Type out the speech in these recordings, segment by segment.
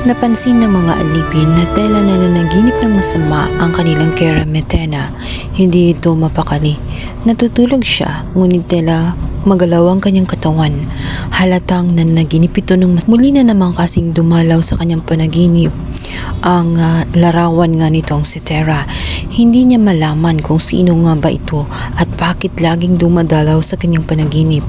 Napansin ng mga alipin na tela na nanaginip ng masama ang kanilang Kera Metena. Hindi ito mapakali. Natutulog siya, ngunit tela magalaw ang kanyang katawan. Halatang nanaginip ito nung mas muli na naman kasing dumalaw sa kanyang panaginip ang ah, larawan nga nitong si Terra. Hindi niya malaman kung sino nga ba ito at bakit laging dumadalaw sa kanyang panaginip.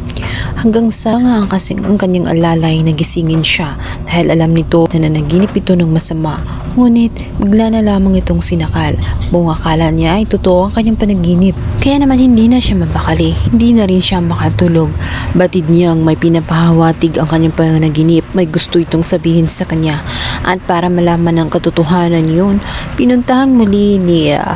Hanggang sa nga ang kasing ang kanyang alalay nagisingin siya dahil alam nito na nanaginip ito ng masama. Ngunit bigla na lamang itong sinakal. Buong akala niya ay totoo ang kanyang panaginip. Kaya naman hindi na siya mapakali, hindi na rin siya makatulog. Batid niyang may pinapahawatig ang kanyang panaginip, may gusto itong sabihin sa kanya. At para malaman ang katotohanan yun, pinuntahan muli ni ah,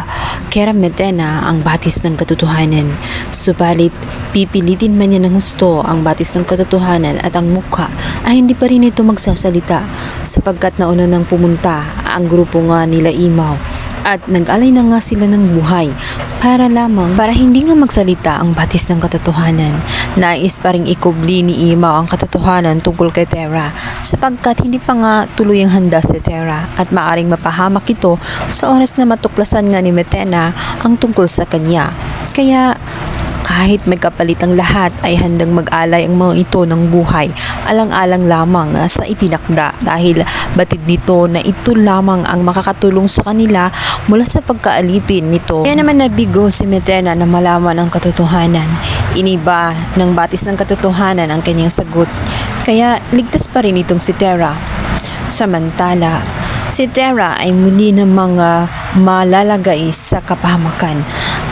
Kera Metena ang batis ng katotohanan. Subalit, pipilitin man niya ng gusto ang batis ng katotohanan at ang mukha ay hindi pa rin ito magsasalita sapagkat nauna nang pumunta ang grupo nga nila Imaw at nag-alay na nga sila ng buhay para lamang para hindi nga magsalita ang batis ng katotohanan. Nais pa ring ikubli ni Imaw ang katotohanan tungkol kay Terra sapagkat hindi pa nga tuloy ang handa si Terra at maaring mapahamak ito sa oras na matuklasan nga ni Metena ang tungkol sa kanya. Kaya kahit may kapalit ang lahat ay handang mag-alay ang mga ito ng buhay alang-alang lamang ah, sa itinakda dahil batid nito na ito lamang ang makakatulong sa kanila mula sa pagkaalipin nito. Kaya naman nabigo si Metena na malaman ang katotohanan. Iniba ng batis ng katotohanan ang kanyang sagot. Kaya ligtas pa rin itong si Terra. Samantala, si Terra ay muli namang ah, malalagay sa kapahamakan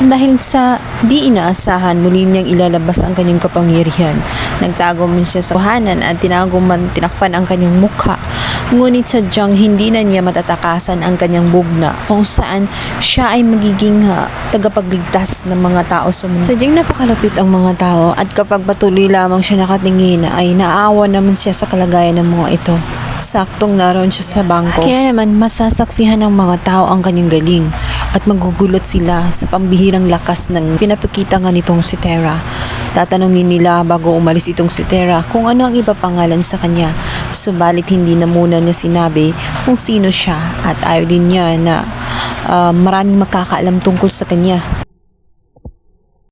dahil sa di inaasahan muli niyang ilalabas ang kanyang kapangyarihan. Nagtago man siya sa kuhanan at tinago man tinakpan ang kanyang mukha. Ngunit sadyang hindi na niya matatakasan ang kanyang bugna kung saan siya ay magiging ah, tagapagligtas ng mga tao sa mundo. Sadyang napakalapit ang mga tao at kapag patuloy lamang siya nakatingin ay naawa naman siya sa kalagayan ng mga ito. Saktong naroon siya sa bangko. Kaya naman masasaksihan ng mga tao ang kanyang galing at magugulat sila sa pambihirang lakas ng pinapakita nga nitong si Terra. Tatanungin nila bago umalis itong si Terra kung ano ang iba pangalan sa kanya. Subalit hindi na muna niya sinabi kung sino siya at ayaw din niya na ah, maraming makakaalam tungkol sa kanya.